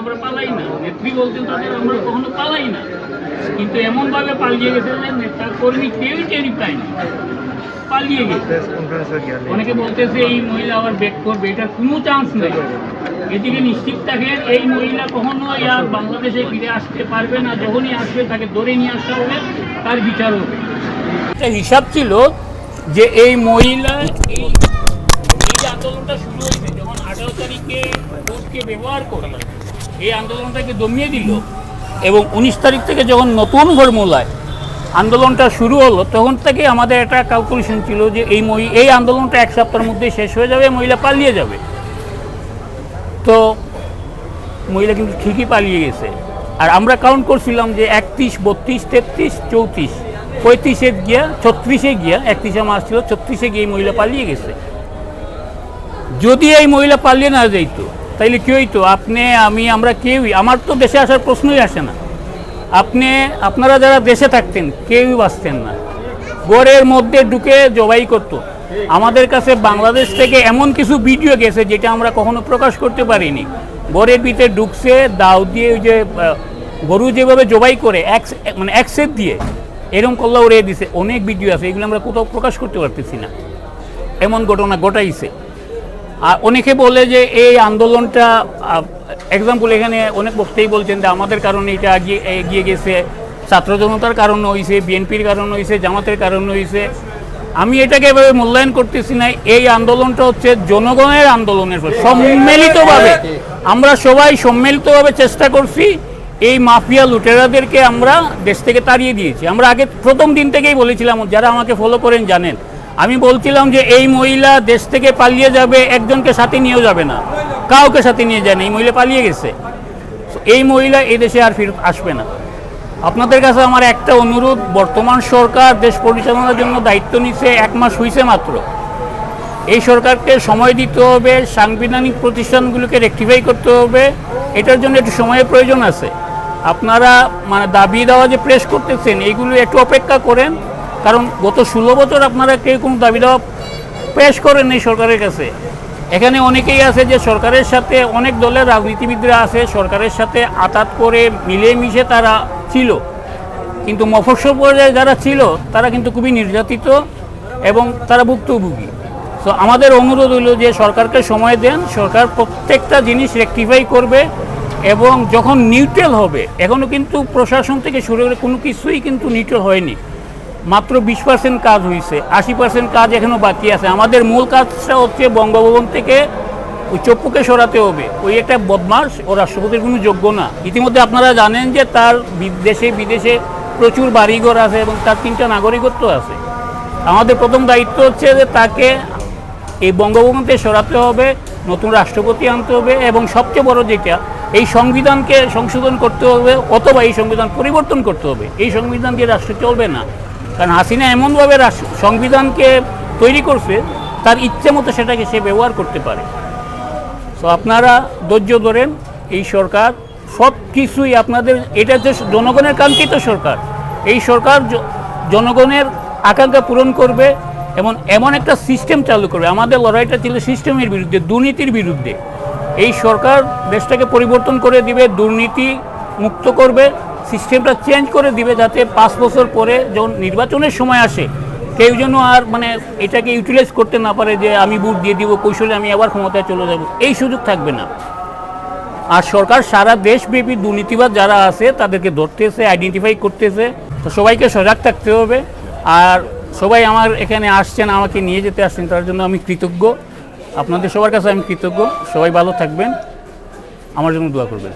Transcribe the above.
আমরা পালাই না, নেত্রী বলতেন তাদের আমরা কখনো পালাই না। কিন্তু এমনভাবে পালিয়ে গেছে যে নেতা কর্মী কেউই টেরি পায়নি পালিয়ে গেছে। অনেকে বলতেছে এই মহিলা আবার ব্যাক করবে এটার কোনো চান্স নেই। এদিকে নিশ্চিত থাকেন এই মহিলা কখনো আর বাংলাদেশে ফিরে আসতে পারবে না। যখনই আসবে তাকে ধরে নিয়ে আসতে হবে তার বিচার হবে। একটা হিসাব ছিল যে এই মহিলা এই এই আন্দোলনটা শুরু হয়েছে যখন আঠারো তারিখে ভোটকে ব্যবহার করে। এই আন্দোলনটাকে দমিয়ে দিল। এবং উনিশ তারিখ থেকে যখন নতুন ফর্মুলায় আন্দোলনটা শুরু হলো, তখন থেকে আমাদের একটা ক্যালকুলেশন ছিল যে এই মহি, এই আন্দোলনটা এক সপ্তাহের মধ্যে শেষ হয়ে যাবে, মহিলা পালিয়ে যাবে। তো মহিলা কিন্তু ঠিকই পালিয়ে গেছে। আর আমরা কাউন্ট করছিলাম যে একত্রিশ, বত্রিশ, তেত্রিশ, চৌত্রিশ, পঁয়ত্রিশে গিয়া, ছত্রিশে গিয়া, একত্রিশে মাস ছিল, ছত্রিশে গিয়ে এই মহিলা পালিয়ে গেছে। যদি এই মহিলা পালিয়ে না যাইতো, তাইলে কি হইতো? আপনি, আমি, আমরা কেউই, আমার তো দেশে আসার প্রশ্নই আসে না। আপনি, আপনারা যারা দেশে থাকতেন, কেউই বাঁচতেন না। গড়ের মধ্যে ঢুকে জবাই করতো। আমাদের কাছে বাংলাদেশ থেকে এমন কিছু ভিডিও গেছে, যেটা আমরা কখনো প্রকাশ করতে পারিনি। গড়ের ভিতরে ঢুকছে, দাও দিয়ে ওই যে গরু যেভাবে জবাই করে, এক মানে এক সেট দিয়ে এরকম করলে ওরে দিছে। অনেক ভিডিও আছে, এগুলো আমরা কোথাও প্রকাশ করতে পারতেছি না। এমন ঘটনা ঘটাইছে। আর অনেকে বলে যে, এই আন্দোলনটা এক্সাম্পল এখানে অনেক বক্তাই বলছেন যে আমাদের কারণে এটা এগিয়ে এগিয়ে গেছে, ছাত্র জনতার কারণে হয়েছে বিএনপির কারণে হয়েছে জামাতের কারণে হয়েছে আমি এটাকে এভাবে মূল্যায়ন করতেছি না, এই আন্দোলনটা হচ্ছে জনগণের আন্দোলনের। সম্মিলিতভাবে। আমরা সবাই সম্মিলিতভাবে চেষ্টা করছি এই মাফিয়া লুটেরাদেরকে আমরা দেশ থেকে তাড়িয়ে দিয়েছি। আমরা আগে প্রথম দিন থেকেই বলেছিলাম, যারা আমাকে ফলো করেন জানেন। আমি বলছিলাম যে এই মহিলা দেশ থেকে পালিয়ে যাবে, একজনকে সাথে নিয়েও যাবে না। কাউকে সাথে নিয়ে যায় না, এই মহিলা পালিয়ে গেছে। এই মহিলা এই দেশে আর ফিরত আসবে না। আপনাদের কাছে আমার একটা অনুরোধ, বর্তমান সরকার দেশ পরিচালনার জন্য দায়িত্ব নিচ্ছে এক মাস হয়েছে মাত্র। এই সরকারকে সময় দিতে হবে, সাংবিধানিক প্রতিষ্ঠানগুলোকে রেক্টিফাই করতে হবে, এটার জন্য একটু সময়ের প্রয়োজন আছে। আপনারা মানে দাবি দেওয়া যে প্রেস করতেছেন, এইগুলো একটু অপেক্ষা করেন, কারণ গত ষোলো বছর আপনারা কেউ কোনো দাবি দেওয়া পেশ করেন এই সরকারের কাছে। এখানে অনেকেই আছে যে সরকারের সাথে, অনেক দলের রাজনীতিবিদরা আছে, সরকারের সাথে আতাত করে মিলেমিশে তারা ছিল। কিন্তু মফস্বল পর্যায়ে যারা ছিল, তারা কিন্তু খুবই নির্যাতিত এবং তারা ভুক্তভোগী। তো আমাদের অনুরোধ হলো যে সরকারকে সময় দেন, সরকার প্রত্যেকটা জিনিস রেকটিফাই করবে এবং যখন নিউট্রাল হবে এখনও কিন্তু প্রশাসন থেকে শুরু করে কোনো কিছুই কিন্তু নিউট্রাল হয়নি। মাত্র বিশ পার্সেন্ট কাজ হয়েছে আশি পার্সেন্ট কাজ এখনও বাকি আছে। আমাদের মূল কাজটা হচ্ছে বঙ্গভবন থেকে ওই চপ্পুকে সরাতে হবে। ওই একটা বদমাস ও রাষ্ট্রপতির কোনো যোগ্য না। ইতিমধ্যে আপনারা জানেন যে তার বিদেশে বিদেশে প্রচুর বাড়িঘর আছে এবং তার তিনটা নাগরিকত্ব আছে। আমাদের প্রথম দায়িত্ব হচ্ছে যে তাকে এই বঙ্গভবন থেকে সরাতে হবে, নতুন রাষ্ট্রপতি আনতে হবে এবং সবচেয়ে বড় যেটা, এই সংবিধানকে সংশোধন করতে হবে অথবা এই সংবিধান পরিবর্তন করতে হবে। এই সংবিধান দিয়ে রাষ্ট্র চলবে না। কারণ হাসিনা এমনভাবে সংবিধানকে তৈরি করছে, তার ইচ্ছে মতো সেটাকে সে ব্যবহার করতে পারে। তো আপনারা ধৈর্য ধরেন, এই সরকার সব কিছুই আপনাদের, এটা যে জনগণের কাঙ্ক্ষিত সরকার, এই সরকার জনগণের আকাঙ্ক্ষা পূরণ করবে এবং এমন একটা সিস্টেম চালু করবে। আমাদের লড়াইটা ছিল সিস্টেমের বিরুদ্ধে, দুর্নীতির বিরুদ্ধে। এই সরকার দেশটাকে পরিবর্তন করে দিবে, দুর্নীতি মুক্ত করবে সিস্টেমটা চেঞ্জ করে দিবে যাতে পাঁচ বছর পরে যখন নির্বাচনের সময় আসে, কেউ যেন আর মানে এটাকে ইউটিলাইজ করতে না পারে যে আমি ভোট দিয়ে দিব, কৌশলে আমি আবার ক্ষমতায় চলে যাব, এই সুযোগ থাকবে না। আর সরকার সারা দেশব্যাপী দুর্নীতিবাদ যারা আছে, তাদেরকে ধরতেছে আইডেন্টিফাই করতেছে। তো সবাইকে সজাগ থাকতে হবে। আর সবাই আমার এখানে আসছেন, আমাকে নিয়ে যেতে আসছেন, তার জন্য আমি কৃতজ্ঞ। আপনাদের সবার কাছে আমি কৃতজ্ঞ। সবাই ভালো থাকবেন। আমার জন্য দোয়া করবেন।